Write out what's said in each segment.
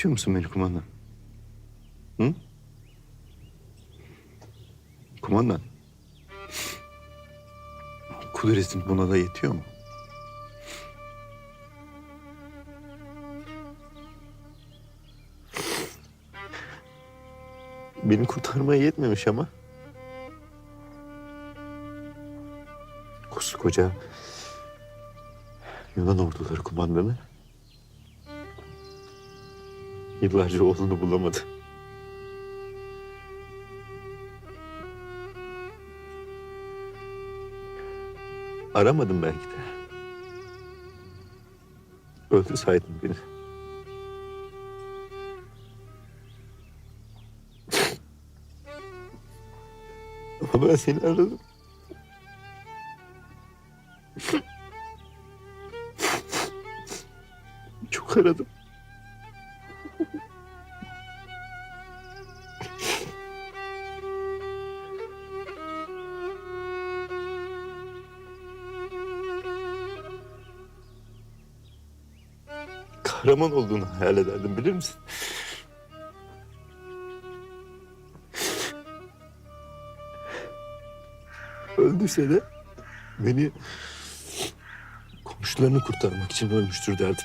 İşitiyor musun beni kumandan? Hı? Kumandan. Kudretin buna da yetiyor mu? Beni kurtarmaya yetmemiş ama. Koskoca Yunan orduları kumandanı yıllarca oğlunu bulamadı. Aramadım belki de. Öldürsaydın beni. Ama ben seni aradım. Çok aradım. Kahraman olduğunu hayal ederdim bilir misin? Öldüyse de beni komşularını kurtarmak için ölmüştür derdim.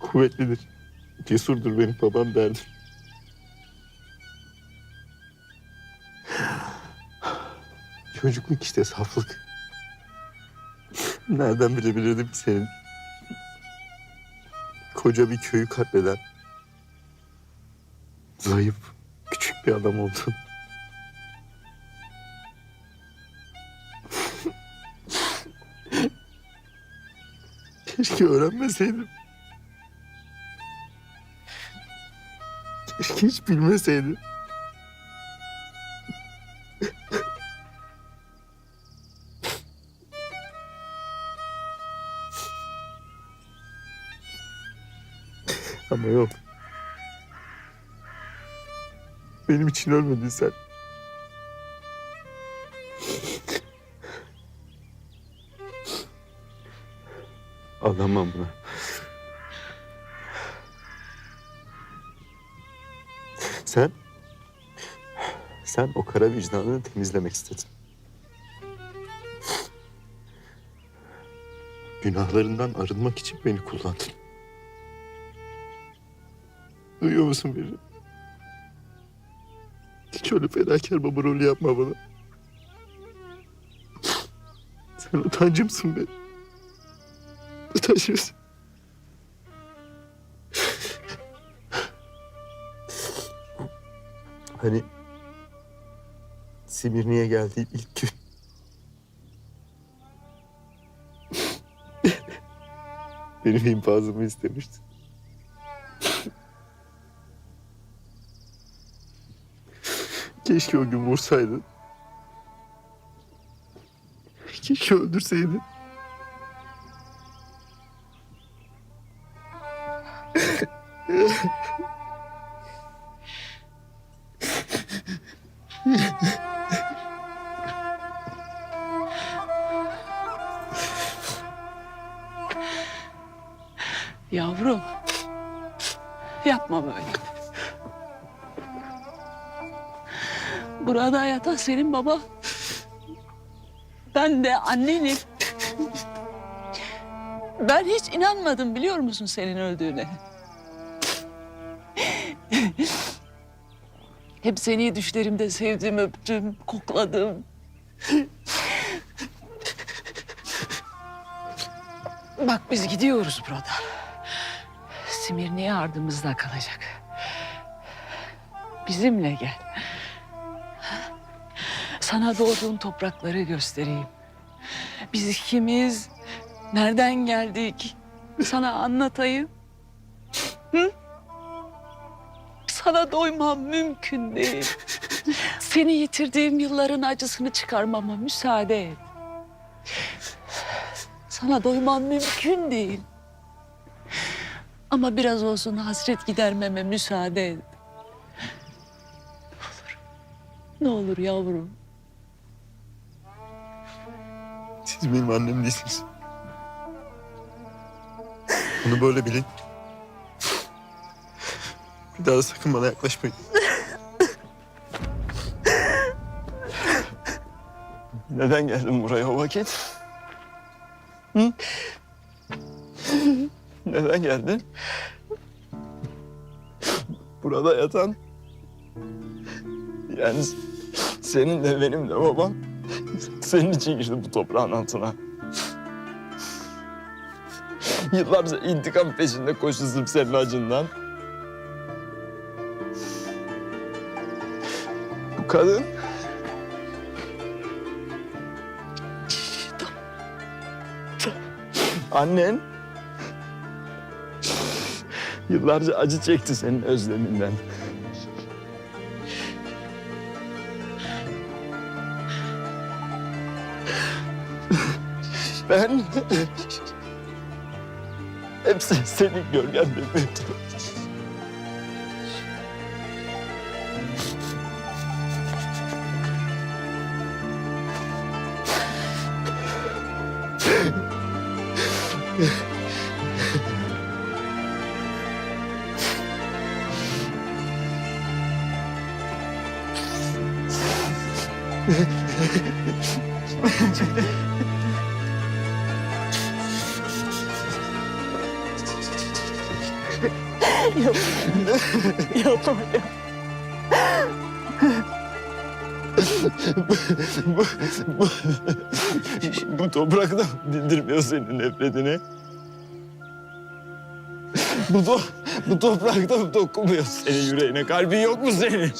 Kuvvetlidir, cesurdur benim babam derdim. Çocukluk işte saflık. Nereden bilebilirdim senin koca bir köyü katleden zayıf, küçük bir adam oldun. Keşke öğrenmeseydim. Keşke hiç bilmeseydim. Ama yok. Benim için ölmedin sen. Anlamam buna. Sen... Sen o kara vicdanını temizlemek istedin. Günahlarından arınmak için beni kullandın. Duyuyor musun beni? Hiç öyle fedakar baba rolü yapma bana. Sen utancımsın be. Utancımsın. Hani Simirni'ye geldiği ilk gün. Benim infazımı istemişti. Keşke o gün vursaydın. Keşke öldürseydin. Yavrum. Yapma böyle. Burada yatan senin baba. Ben de annenim. Ben hiç inanmadım biliyor musun senin öldüğüne? Hep seni düşlerimde sevdim, öptüm, kokladım. Bak biz gidiyoruz burada. Simirni'ye ardımızda kalacak. Bizimle gel. Sana doğduğun toprakları göstereyim. Biz kimiz, nereden geldik sana anlatayım. Hı? Sana doymam mümkün değil. Seni yitirdiğim yılların acısını çıkarmama müsaade et. Sana doymam mümkün değil. Ama biraz olsun hasret gidermeme müsaade et. Ne olur. Ne olur yavrum. Siz benim annem değilsiniz. Bunu böyle bilin. Bir daha sakın bana yaklaşmayın. Neden geldin buraya o vakit? Hı? Neden geldin? Burada yatan... Yani senin de benim de babam senin için girdi bu toprağın altına. Yıllarca intikam peşinde koşuştum senin acından. Bu kadın Annen yıllarca acı çekti senin özleminden. Ben hepsi senin gölgende büyüdüm. Yapma ya. bu, bu, bu toprak da dindirmiyor senin nefretini. Bu, to, bu toprak da dokunmuyor senin yüreğine. Kalbin yok mu senin?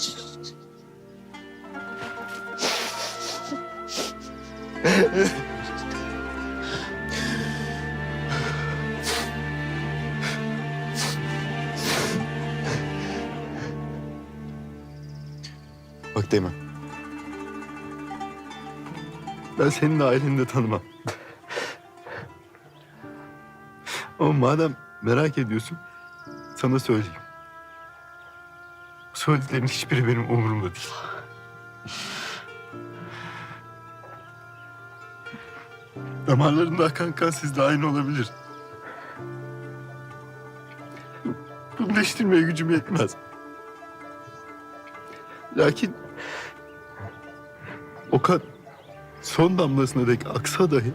Bak Teğmen. Ben senin aileni de tanımam. Ama madem merak ediyorsun, sana söyleyeyim. Söylediklerin hiçbiri benim umurumda değil. Damarlarında akan kan sizde aynı olabilir. Bunu değiştirmeye gücüm yetmez. Lakin kan son damlasına dek aksa dahi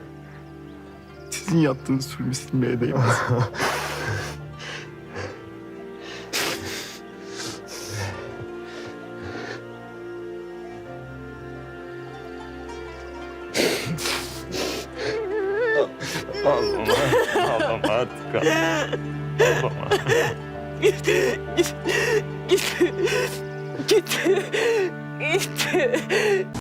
sizin yaptığınız zulmü silmeye değmez. Ağlama, ağlama artık. Ağlama. Git. Git. Git. Git.